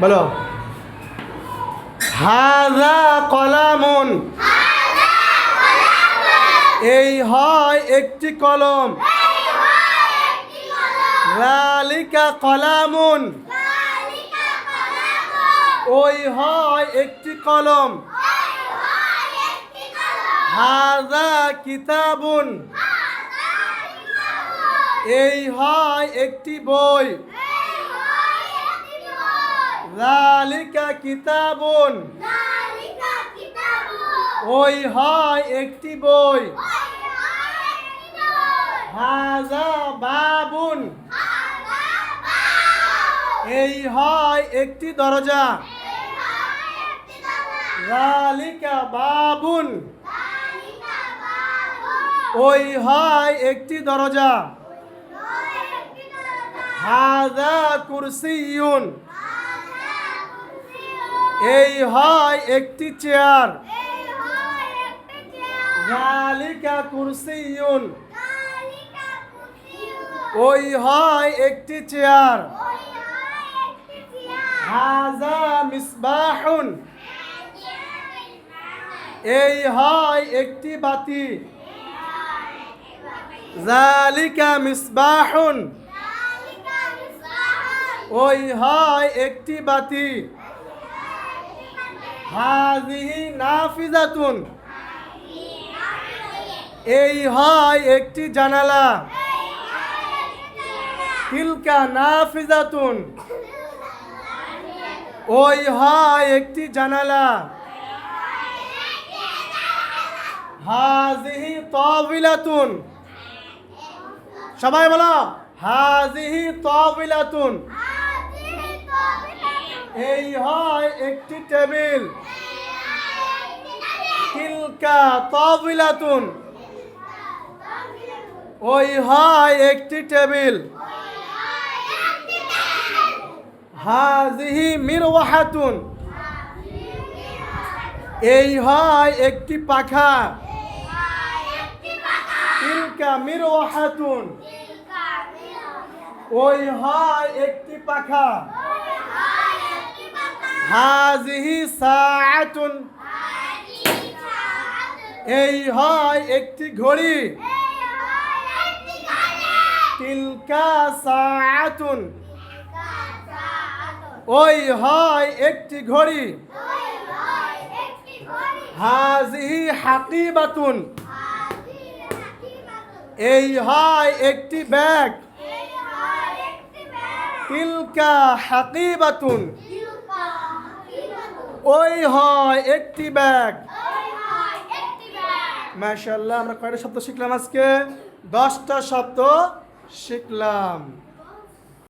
বলো। হাজা কলামুন। এই হয় একটি কলম। লালিকা কলামুন। ওই হয় একটি কলম। হাজা কিতাবুন। এই হয় একটি বই। লালিকা কিতাবুন ওই হয় একটি বই। হাজা বাবুন। এই হয় একটি দরজা। লালিকা বাবুন। ওই হয় একটি দরজা। হাজা কুরসিয়ুন। এই হয় একটি চেয়ার। জালিকা কুরসিয়ুন ওই হয় একটি চেয়ার। হাজা মিসবাহুন। এই হয় একটি বাতি। জালিকা মিসবাহুন। ওই হয় একটি বাতি। হাজিহি নাফিজাতুন। এই হয় একটি জানালা। তিলকা নাফিজাতুন। ওই হয় একটি জানালা। হাজিহি তাবিলাতুন সবাই বলো, হাজিহি তাবিলাতুন এই হয় একটি টেবিল। তিলকা তাবিলাতুন ওই হয় একটি টেবিল। হাজিহি মিরওয়াহাতুন। এই হয় একটি পাখা। তিলকা মিরওয়াহাতুন। ওই হয় একটি পাখা। হাজিহি সাআতুন। এই হয় একটি ঘড়ি। তিলকা সাআতুন। ওই হয় একটি ঘড়ি। হাজিহি হাকিবাতুন এই হয় একটি ব্যাগ। তিলকা হাকিবাতুন ওই হয় একটি ব্যাগ। মাশাল্লাহ আমরা কয়টা শব্দ শিখলাম আজকে? দশটা শব্দ শিখলাম।